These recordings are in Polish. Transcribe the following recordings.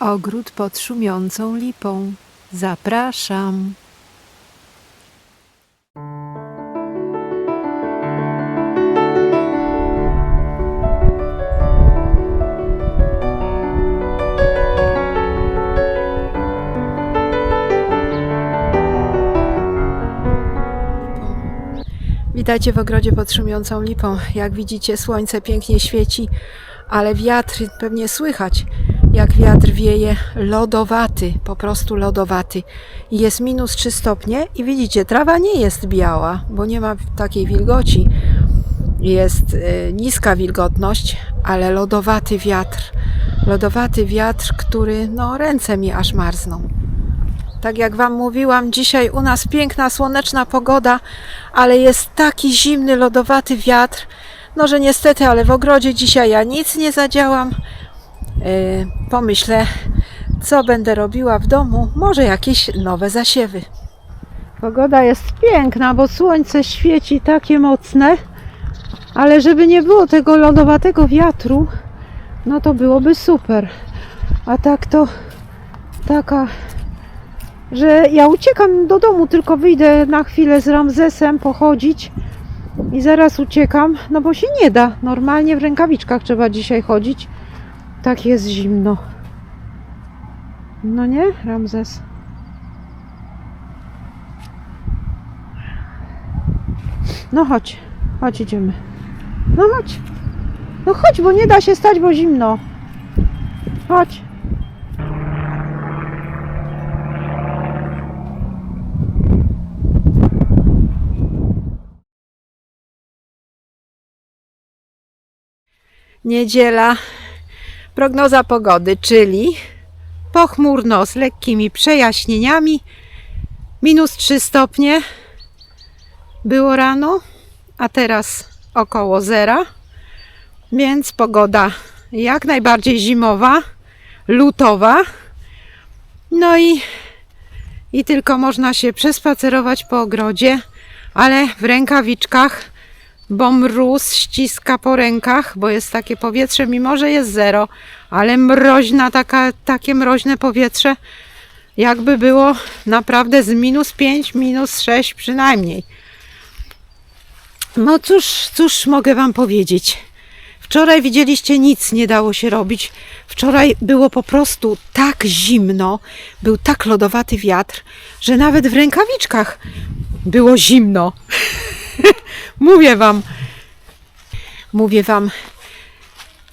Ogród pod szumiącą lipą. Zapraszam. Witajcie w ogrodzie pod szumiącą lipą. Jak widzicie, słońce pięknie świeci, ale wiatr pewnie słychać, jak wiatr wieje lodowaty, po prostu lodowaty. Jest minus 3 stopnie i widzicie, trawa nie jest biała, bo nie ma takiej wilgoci. Jest e, niska wilgotność, ale lodowaty wiatr. Lodowaty wiatr, który, no, ręce mi aż marzną. Tak jak Wam mówiłam, dzisiaj u nas piękna, słoneczna pogoda, ale jest taki zimny, lodowaty wiatr. No, że niestety, ale w ogrodzie dzisiaj ja nic nie zadziałam. Yy, pomyślę, co będę robiła w domu. Może jakieś nowe zasiewy. Pogoda jest piękna, bo słońce świeci takie mocne, ale żeby nie było tego lodowatego wiatru, no to byłoby super. A tak to taka że ja uciekam do domu, tylko wyjdę na chwilę z Ramzesem pochodzić i zaraz uciekam, no bo się nie da. Normalnie w rękawiczkach trzeba dzisiaj chodzić. Tak jest zimno. No nie, Ramzes? No chodź, chodź idziemy. No chodź. No chodź, bo nie da się stać, bo zimno. Chodź. Niedziela. Prognoza pogody, czyli pochmurno z lekkimi przejaśnieniami. Minus 3 stopnie było rano, a teraz około zera. Więc pogoda jak najbardziej zimowa, lutowa. No i, i tylko można się przespacerować po ogrodzie, ale w rękawiczkach bo mróz ściska po rękach, bo jest takie powietrze, mimo że jest zero, ale mroźna, taka, takie mroźne powietrze, jakby było naprawdę z minus 5, minus 6 przynajmniej. No cóż, cóż mogę Wam powiedzieć. Wczoraj widzieliście, nic nie dało się robić. Wczoraj było po prostu tak zimno, był tak lodowaty wiatr, że nawet w rękawiczkach było zimno. Mówię wam, mówię wam,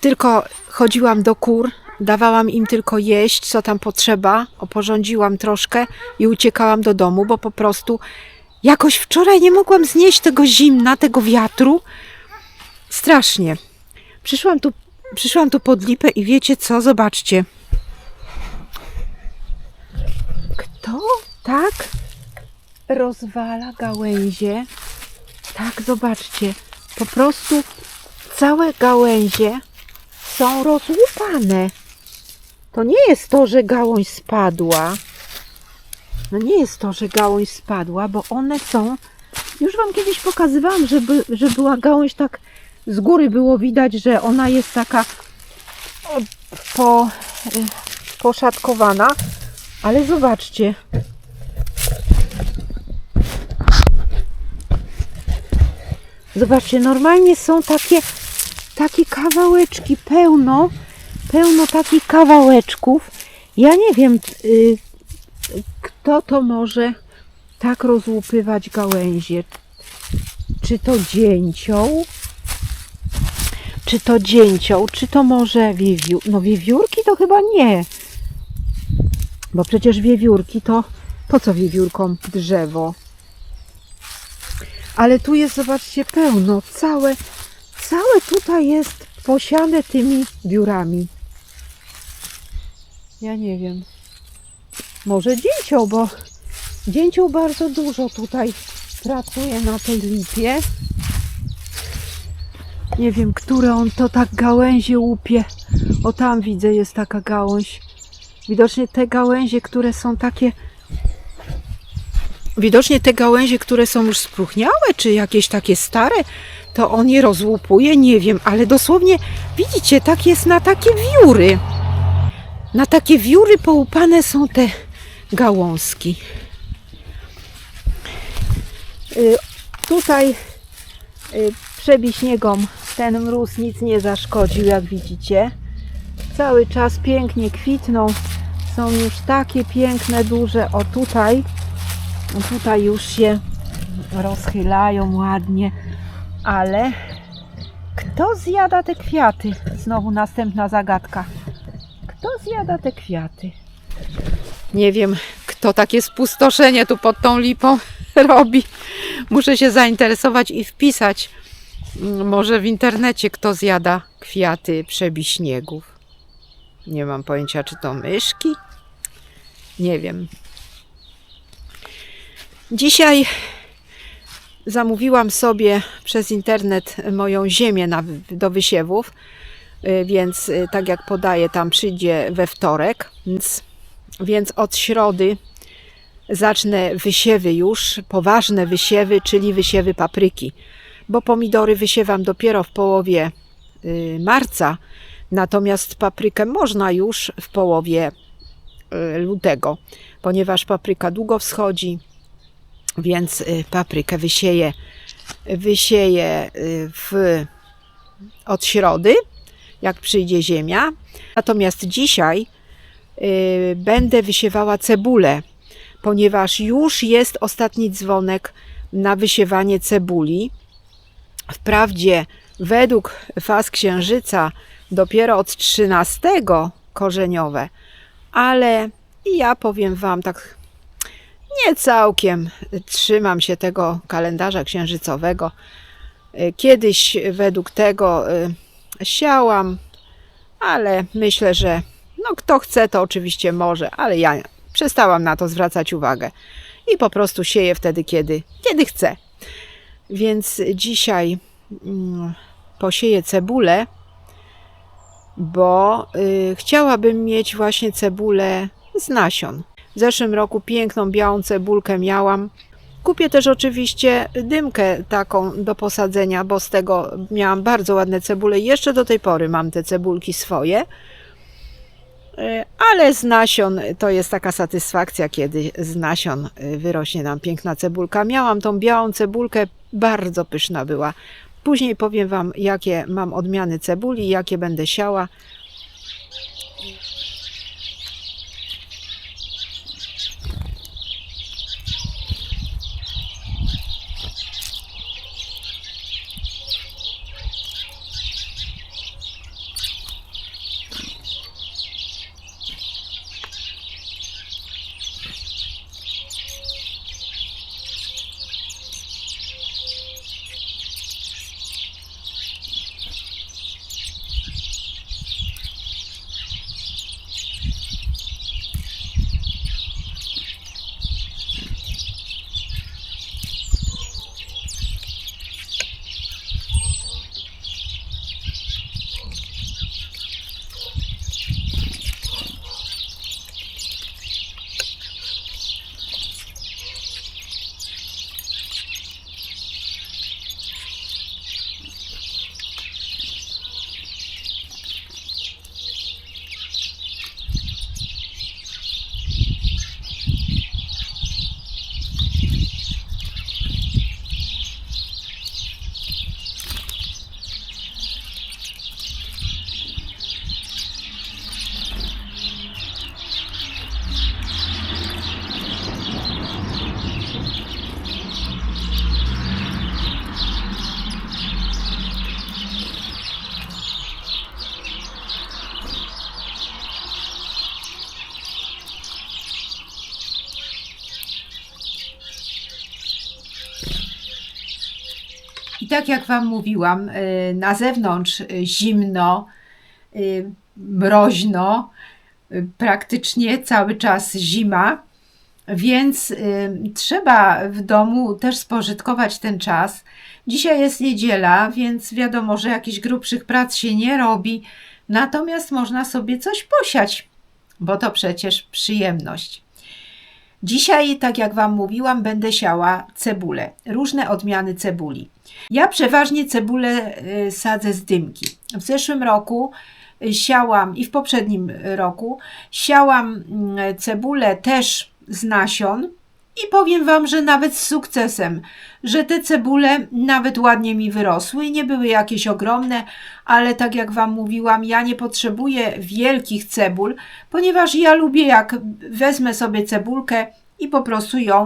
tylko chodziłam do kur, dawałam im tylko jeść, co tam potrzeba, oporządziłam troszkę i uciekałam do domu, bo po prostu jakoś wczoraj nie mogłam znieść tego zimna, tego wiatru. Strasznie. Przyszłam tu, przyszłam tu pod lipę i wiecie co? Zobaczcie. Kto tak rozwala gałęzie? Tak, zobaczcie. Po prostu całe gałęzie są rozłupane. To nie jest to, że gałąź spadła. No nie jest to, że gałąź spadła, bo one są. Już Wam kiedyś pokazywałam, że, by, że była gałąź tak z góry było widać, że ona jest taka po, y, poszatkowana. Ale zobaczcie, Zobaczcie, normalnie są takie, takie kawałeczki, pełno, pełno takich kawałeczków. Ja nie wiem, y, kto to może tak rozłupywać gałęzie. Czy to dzięcioł? Czy to dzięcioł? Czy to może wiewiór? No wiewiórki to chyba nie. Bo przecież wiewiórki to po co wiewiórkom drzewo? Ale tu jest, zobaczcie, pełno. Całe, całe tutaj jest posiane tymi biurami. Ja nie wiem. Może dzięcioł, bo dzięcioł bardzo dużo tutaj pracuje na tej lipie. Nie wiem, które on to tak gałęzie łupie. O tam widzę, jest taka gałąź. Widocznie te gałęzie, które są takie Widocznie te gałęzie, które są już spróchniałe, czy jakieś takie stare, to on je rozłupuje, nie wiem, ale dosłownie, widzicie, tak jest na takie wióry. Na takie wióry połupane są te gałązki. Y, Tutaj y, przebiśniegom ten mróz nic nie zaszkodził, jak widzicie. Cały czas pięknie kwitną. Są już takie piękne, duże. O tutaj, tutaj już się rozchylają ładnie. Ale kto zjada te kwiaty? Znowu następna zagadka. Kto zjada te kwiaty? Nie wiem, kto takie spustoszenie tu pod tą lipą robi. Muszę się zainteresować i wpisać mm, może w internecie, kto zjada kwiaty przebiśniegów. Nie mam pojęcia, czy to myszki. Nie wiem. Dzisiaj zamówiłam sobie przez internet moją ziemię na, do wysiewów, y, więc y, tak jak podaję, tam przyjdzie we wtorek. Więc, więc od środy zacznę wysiewy już, poważne wysiewy, czyli wysiewy papryki, bo pomidory wysiewam dopiero w połowie y, marca, natomiast paprykę można już w połowie lutego, ponieważ papryka długo wschodzi, więc y, paprykę wysieję, wysieję y, w, od środy, jak przyjdzie ziemia. Natomiast dzisiaj y, będę wysiewała cebulę, ponieważ już jest ostatni dzwonek na wysiewanie cebuli. Wprawdzie według faz księżyca dopiero od 13 korzeniowe, ale ja powiem Wam tak nie całkiem trzymam się tego kalendarza księżycowego. Kiedyś według tego y, siałam, ale myślę, że no kto chce, to oczywiście może, ale ja przestałam na to zwracać uwagę i po prostu sieję wtedy, kiedy, kiedy chcę. Więc dzisiaj mm, posieję cebulę, bo y, chciałabym mieć właśnie cebulę z nasion. W zeszłym roku piękną białą cebulkę miałam. Kupię też oczywiście dymkę taką do posadzenia, bo z tego miałam bardzo ładne cebule. Jeszcze do tej pory mam te cebulki swoje. E, Ale z nasion to jest taka satysfakcja, kiedy z nasion e, wyrośnie nam piękna cebulka. Miałam tą białą cebulkę, bardzo pyszna była. Później powiem Wam, jakie mam odmiany cebuli, jakie będę siała. Tak jak Wam mówiłam, y, na zewnątrz y, zimno, y, mroźno, praktycznie cały czas zima, więc trzeba w domu też spożytkować ten czas. Dzisiaj jest niedziela, więc wiadomo, że jakichś grubszych prac się nie robi, natomiast można sobie coś posiać, bo to przecież przyjemność. Dzisiaj, tak jak Wam mówiłam, będę siała cebulę, różne odmiany cebuli. Ja przeważnie cebulę y, sadzę z dymki. W zeszłym roku y, siałam i w poprzednim roku, siałam mm, cebulę też z nasion i powiem Wam, że nawet z sukcesem, że te cebule nawet ładnie mi wyrosły i nie były jakieś ogromne, ale tak jak Wam mówiłam, ja nie potrzebuję wielkich cebul, ponieważ ja lubię jak wezmę sobie cebulkę i po prostu ją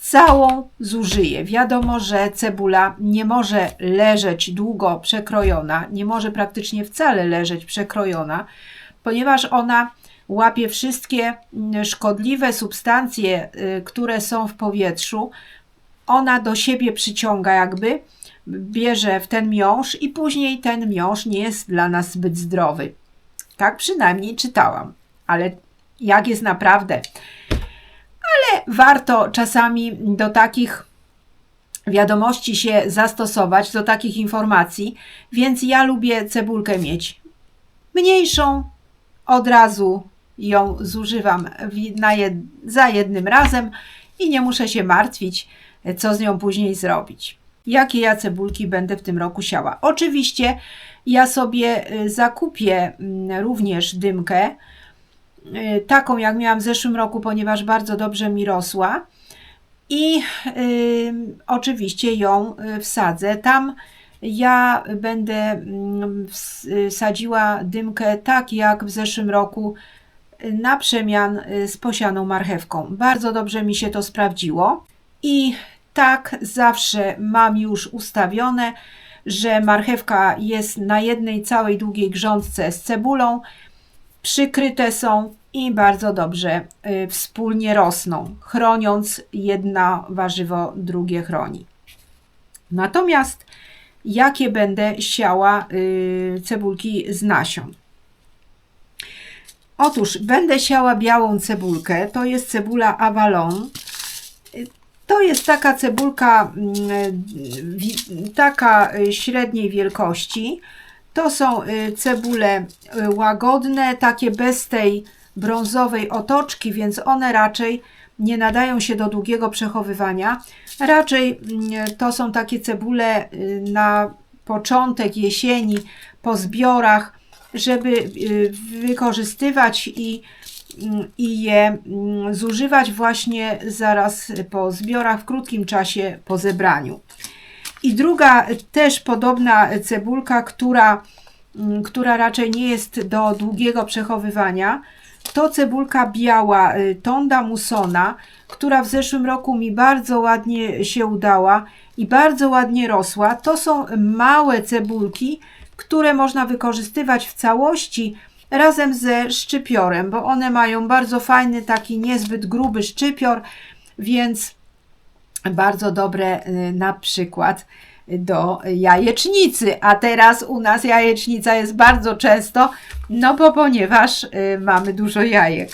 całą zużyję. Wiadomo, że cebula nie może leżeć długo przekrojona, nie może praktycznie wcale leżeć przekrojona, ponieważ ona łapie wszystkie mm, szkodliwe substancje, y, które są w powietrzu. Ona do siebie przyciąga, jakby bierze w ten miąższ, i później ten miąższ nie jest dla nas zbyt zdrowy. Tak przynajmniej czytałam, ale jak jest naprawdę? Ale warto czasami do takich wiadomości się zastosować, do takich informacji, więc ja lubię cebulkę mieć mniejszą, od razu ją zużywam jed za jednym razem i nie muszę się martwić, co z nią później zrobić. Jakie ja cebulki będę w tym roku siała? Oczywiście ja sobie y, zakupię mm, również dymkę, taką jak miałam w zeszłym roku, ponieważ bardzo dobrze mi rosła. I y, oczywiście ją y, wsadzę. Tam ja będę y, wsadziła dymkę tak jak w zeszłym roku na przemian y, z posianą marchewką. Bardzo dobrze mi się to sprawdziło i tak zawsze mam już ustawione, że marchewka jest na jednej całej długiej grządce z cebulą, przykryte są i bardzo dobrze y, wspólnie rosną, chroniąc jedno warzywo drugie chroni. Natomiast jakie będę siała y, cebulki z nasion? Otóż będę siała białą cebulkę. To jest cebula Avalon. To jest taka cebulka mm, taka y, średniej wielkości. To są y, cebule y, łagodne, takie bez tej brązowej otoczki, więc one raczej nie nadają się do długiego przechowywania. Raczej mm, to są takie cebule na początek jesieni, po zbiorach, żeby y, wykorzystywać i, i je mm, zużywać właśnie zaraz po zbiorach w krótkim czasie po zebraniu. I druga też podobna cebulka, która, mm, która raczej nie jest do długiego przechowywania, to cebulka biała y, Tonda Musona, która w zeszłym roku mi bardzo ładnie się udała i bardzo ładnie rosła. To są małe cebulki, które można wykorzystywać w całości razem ze szczypiorem, bo one mają bardzo fajny, taki niezbyt gruby szczypior, więc bardzo dobre y, na przykład do jajecznicy. A teraz u nas jajecznica jest bardzo często, no bo ponieważ y, mamy dużo jajek.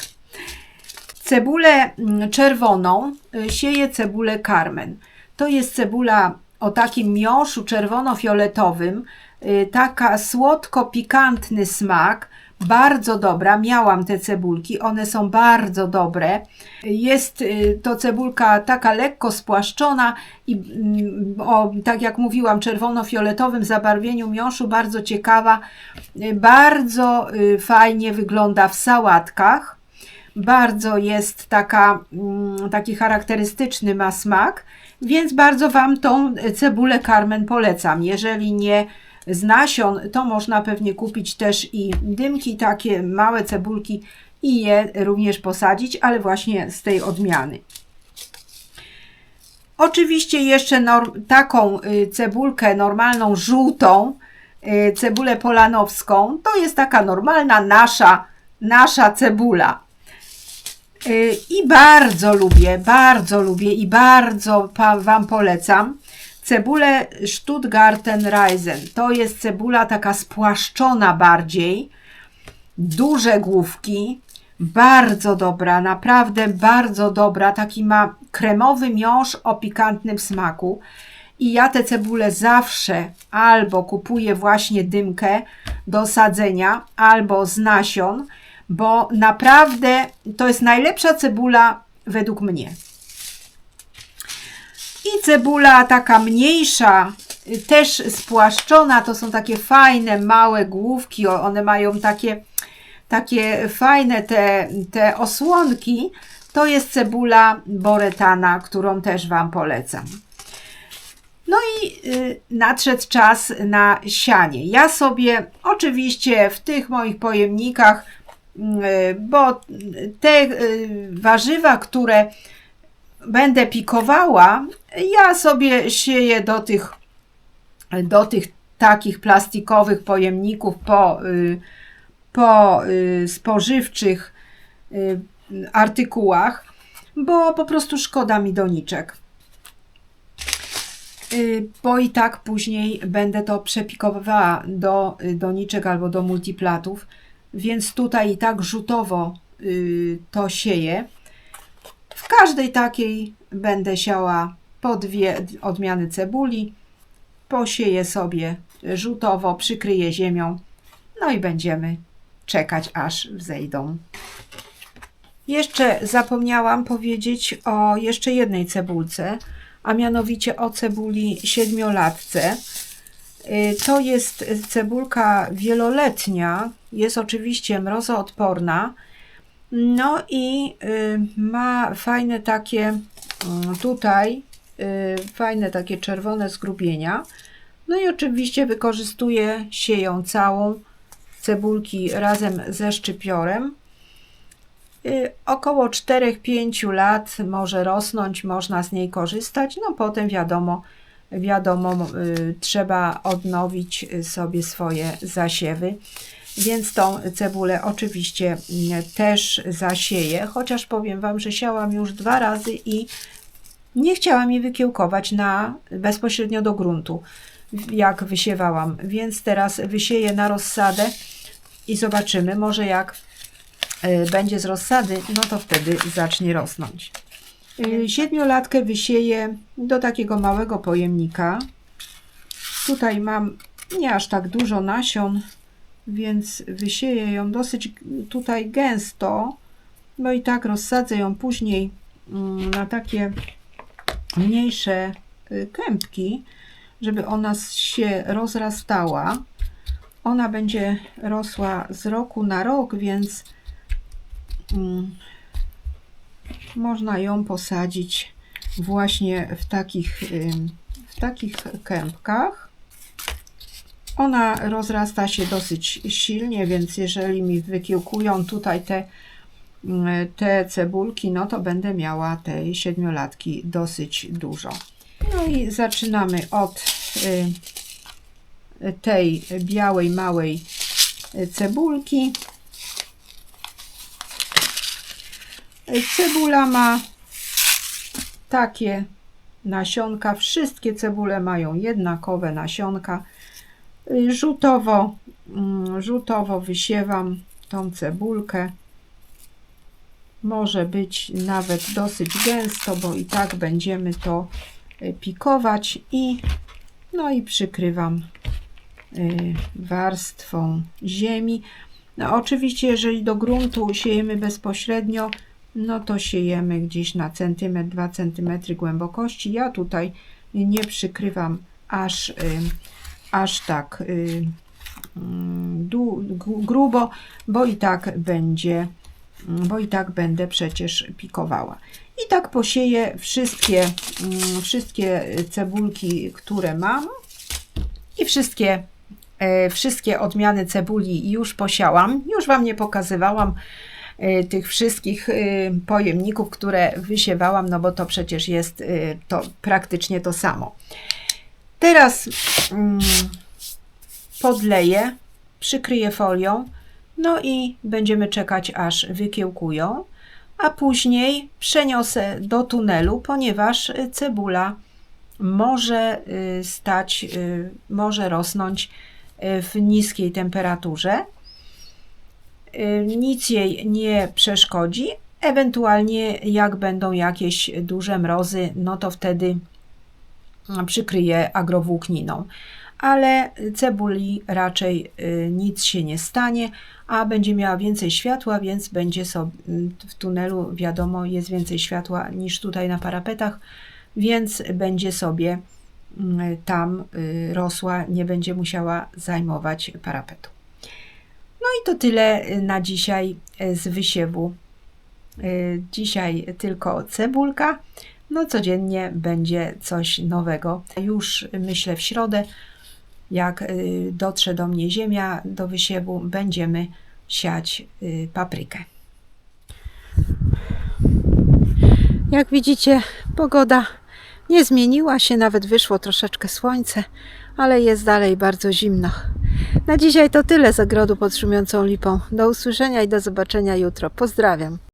Cebulę mm, czerwoną y, sieje cebulę Carmen. To jest cebula o takim miąższu czerwono-fioletowym, taka słodko-pikantny smak, bardzo dobra. Miałam te cebulki, one są bardzo dobre. Jest y, to cebulka taka lekko spłaszczona i mm, o, tak jak mówiłam, czerwono-fioletowym zabarwieniu miąższu, bardzo ciekawa. Y, bardzo fajnie wygląda w sałatkach. Bardzo jest taka, mm, taki charakterystyczny ma smak, więc bardzo Wam tą cebulę Carmen polecam. Jeżeli nie z nasion, to można pewnie kupić też i dymki, takie małe cebulki i je również posadzić, ale właśnie z tej odmiany. Oczywiście jeszcze taką y, cebulkę normalną, żółtą, y, cebulę polanowską, to jest taka normalna nasza, nasza cebula. Y, I bardzo lubię, bardzo lubię i bardzo Wam polecam Cebulę Stuttgarten-Reisen. To jest cebula taka spłaszczona bardziej. Duże główki. Bardzo dobra, naprawdę bardzo dobra. Taki ma kremowy miąższ o pikantnym smaku. I ja te cebule zawsze albo kupuję właśnie dymkę do sadzenia, albo z nasion, bo naprawdę to jest najlepsza cebula według mnie. I cebula taka mniejsza, y, też spłaszczona. To są takie fajne, małe główki. One mają takie, takie fajne te, te osłonki. To jest cebula boretana, którą też Wam polecam. No i y, nadszedł czas na sianie. Ja sobie oczywiście w tych moich pojemnikach, y, bo te warzywa, które będę pikowała, ja sobie sieję do tych, do tych takich plastikowych pojemników po, y, po y, spożywczych y, artykułach, bo po prostu szkoda mi doniczek. Bo i tak później będę to przepikowywała do doniczek albo do multiplatów, więc tutaj i tak rzutowo to sieję. W każdej takiej będę siała po dwie odmiany cebuli. Posieję sobie rzutowo, przykryję ziemią. No i będziemy czekać, aż wzejdą. Jeszcze zapomniałam powiedzieć o jeszcze jednej cebulce, a mianowicie o cebuli siedmiolatce. Y, To jest cebulka wieloletnia, jest oczywiście mrozoodporna. No i y, ma fajne takie mm, tutaj, y, fajne takie czerwone zgrubienia. No i oczywiście wykorzystuję sieją całą cebulki razem ze szczypiorem. Y, Około 4-5 lat może rosnąć, można z niej korzystać. No potem wiadomo, wiadomo, trzeba odnowić sobie swoje zasiewy. Więc tą cebulę oczywiście mm, też zasieję, chociaż powiem Wam, że siałam już dwa razy i nie chciałam jej wykiełkować na, bezpośrednio do gruntu, jak wysiewałam. Więc teraz wysieję na rozsadę i zobaczymy, może jak y, będzie z rozsady, no to wtedy zacznie rosnąć. Y, Siedmiolatkę wysieję do takiego małego pojemnika. Tutaj mam nie aż tak dużo nasion, więc wysieję ją dosyć tutaj gęsto. No i tak rozsadzę ją później mm, na takie mniejsze y, kępki, żeby ona się rozrastała. Ona będzie rosła z roku na rok, więc mm, można ją posadzić właśnie w takich, ym, w takich kępkach. Ona rozrasta się dosyć silnie, więc jeżeli mi wykiełkują tutaj te, mm, te cebulki, no to będę miała tej siedmiolatki dosyć dużo. No i zaczynamy od y, tej białej, małej y, cebulki. Cebula ma takie nasionka. Wszystkie cebule mają jednakowe nasionka. Rzutowo, mm, rzutowo wysiewam tą cebulkę. Może być nawet dosyć gęsto, bo i tak będziemy to y, pikować i no i przykrywam y, warstwą ziemi. No, oczywiście, jeżeli do gruntu siejemy bezpośrednio, no to siejemy gdzieś na centymetr, 2 centymetry głębokości. Ja tutaj nie przykrywam aż, y, aż tak y, mm, grubo, bo i tak będzie, mm, bo i tak będę przecież pikowała. I tak posieję wszystkie, mm, wszystkie cebulki, które mam i wszystkie e, wszystkie odmiany cebuli już posiałam. Już Wam nie pokazywałam e, tych wszystkich e, pojemników, które wysiewałam, no bo to przecież jest e, to praktycznie to samo. Teraz mm, podleję, przykryję folią, no i będziemy czekać aż wykiełkują, a później przeniosę do tunelu, ponieważ cebula może y, stać, y, może rosnąć y, w niskiej temperaturze. Nic jej nie przeszkodzi. Ewentualnie, jak będą jakieś duże mrozy, no to wtedy przykryję agrowłókniną. Ale cebuli raczej y, nic się nie stanie, a będzie miała więcej światła, więc będzie sobie w tunelu, wiadomo, jest więcej światła niż tutaj na parapetach, więc będzie sobie mm, tam y, rosła, nie będzie musiała zajmować parapetu. No i to tyle y, na dzisiaj y, z wysiewu. Y, Dzisiaj tylko cebulka. No codziennie będzie coś nowego. Już myślę w środę, jak y, dotrze do mnie ziemia do wysiewu, będziemy siać y, paprykę. Jak widzicie, pogoda nie zmieniła się, nawet wyszło troszeczkę słońce, ale jest dalej bardzo zimno. Na dzisiaj to tyle z ogrodu pod szumiącą lipą. Do usłyszenia i do zobaczenia jutro. Pozdrawiam.